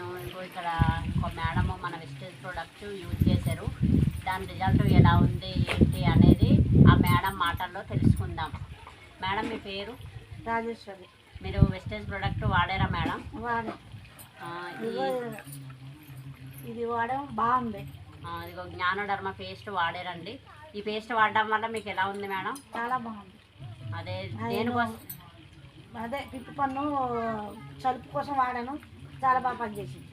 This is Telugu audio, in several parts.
నేను ఇంకో ఇక్కడ ఒక మేడం మన వెస్టేజ్ ప్రొడక్ట్ యూజ్ చేశారు. దాని రిజల్ట్ ఎలా ఉంది ఏంటి అనేది ఆ మేడం మాటల్లో తెలుసుకుందాం. మేడం మీ పేరు? రాజేశ్వరి. మీరు వెస్టేజ్ ప్రొడక్ట్ వాడారా మేడం? వాడే. ఇది వాడడం బాగుంది. ఇదిగో జ్ఞానధర్మ పేస్ట్ వాడారండి. ఈ పేస్ట్ వాడడం వల్ల మీకు ఎలా ఉంది మేడం? చాలా బాగుంది. అదే అది దేనికోసం? అదే పిప్పి పన్ను చలుపు కోసం వాడాను. చాలా బాగా పనిచేసింది.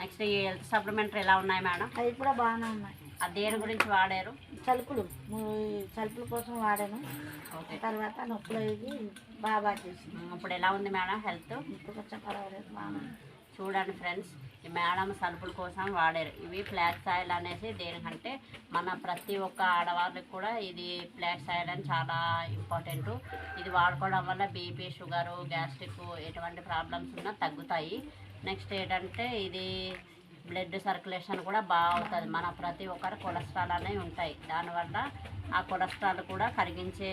నెక్స్ట్ ఈ హెల్త్ సప్లిమెంటరీ ఎలా ఉన్నాయి మేడం? అవి కూడా బాగానే ఉన్నాయి. అది దేని గురించి వాడారు? చలుపులు. చలుపుల కోసం వాడాను. ఓకే. తర్వాత నొప్పులు బాగా బాగా చేసింది. ఇప్పుడు ఎలా ఉంది మేడం హెల్త్? ఇప్పుడు కొంచెం పర్వాలేదు ఉంది. చూడండి ఫ్రెండ్స్ ఈ మేడం సలుపుల కోసం వాడారు. ఇవి ఫ్లాక్స్ ఆయిల్ అనేసి దేనికంటే మన ప్రతి ఒక్క ఆడవాళ్ళకి కూడా ఇది ఫ్లాక్స్ ఆయిల్ అని చాలా ఇంపార్టెంట్ ఇది వాడుకోవడం వల్ల బీపీ షుగరు గ్యాస్ట్రిక్ ఎటువంటి ప్రాబ్లమ్స్ ఉన్నా తగ్గుతాయి. నెక్స్ట్ ఏంటంటే ఇది బ్లడ్ సర్క్యులేషన్ కూడా బాగా అవుతుంది మన ప్రతి ఒక్కరు కొలెస్ట్రాల్ అనేవి ఉంటాయి. దానివల్ల ఆ కొలెస్ట్రాల్ కూడా కరిగించే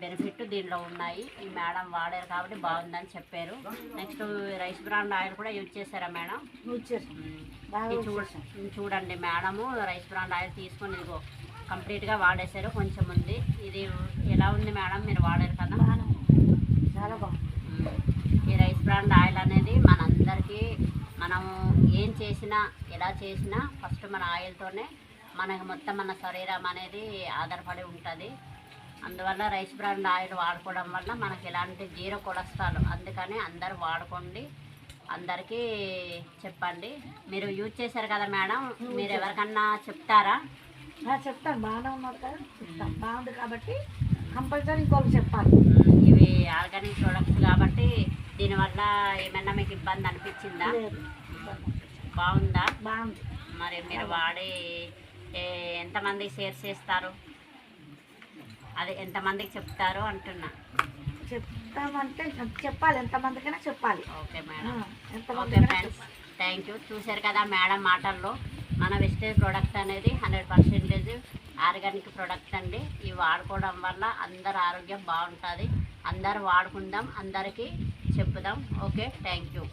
బెనిఫిట్ దీనిలో ఉన్నాయి. ఈ మేడం వాడారు కాబట్టి బాగుందని చెప్పారు. నెక్స్ట్ రైస్ బ్రాండ్ ఆయిల్ కూడా యూజ్ చేశారా మేడం? చూడండి మేడము. రైస్ బ్రాండ్ ఆయిల్ తీసుకొని ఇదిగో కంప్లీట్గా వాడేశారు. కొంచెం ఉంది. ఇది ఎలా ఉంది మేడం? మీరు వాడారు కదా. చాలా బాగుంది. ఈ రైస్ బ్రాండ్ ఆయిల్ అనేది మనందరికీ మనము ఏం చేసినా ఎలా చేసినా ఫస్ట్ మన ఆయిల్తోనే మనకి మొత్తం మన శరీరం అనేది ఆధారపడి ఉంటుంది. అందువల్ల రైస్ బ్రాండ్ ఆయిల్ వాడుకోవడం వల్ల మనకి ఎలాంటి జీరో కొలెస్ట్రాల్ అందుకని అందరూ వాడుకోండి. అందరికీ చెప్పండి. మీరు యూజ్ చేశారు కదా మేడం? మీరు ఎవరికన్నా చెప్తారా? చెప్తాను. బాగానే ఉన్నారు కదా? చెప్తాను. బాగుంది కాబట్టి కంపల్సరీ ఇంకోటి చెప్పాలి. ఇవి ఆర్గానిక్ ప్రొడక్ట్స్ కాబట్టి దీనివల్ల ఏమైనా మీకు ఇబ్బంది అనిపించిందా? బాగుందా? బాగుంది. మరి మీరు వాడి ఎంతమంది షేర్ చేస్తారు? అది ఎంతమందికి చెప్తారు అంటున్నా. చెప్తామంటే చెప్పాలి. ఎంతమందికైనా చెప్పాలి. Okay madam. Okay friends. Thank you. చూశారు కదా మేడం మాటల్లో. మన వెస్టేజ్ ప్రోడక్ట్ అనేది హండ్రెడ్ పర్సెంటేజ్ ఆర్గానిక్ ప్రోడక్ట్ అండి. ఇవి వాడుకోవడం వల్ల అందరి ఆరోగ్యం బాగుంటుంది. అందరు వాడుకుందాం అందరికీ చెప్పుదాం ఓకే థ్యాంక్ యూ.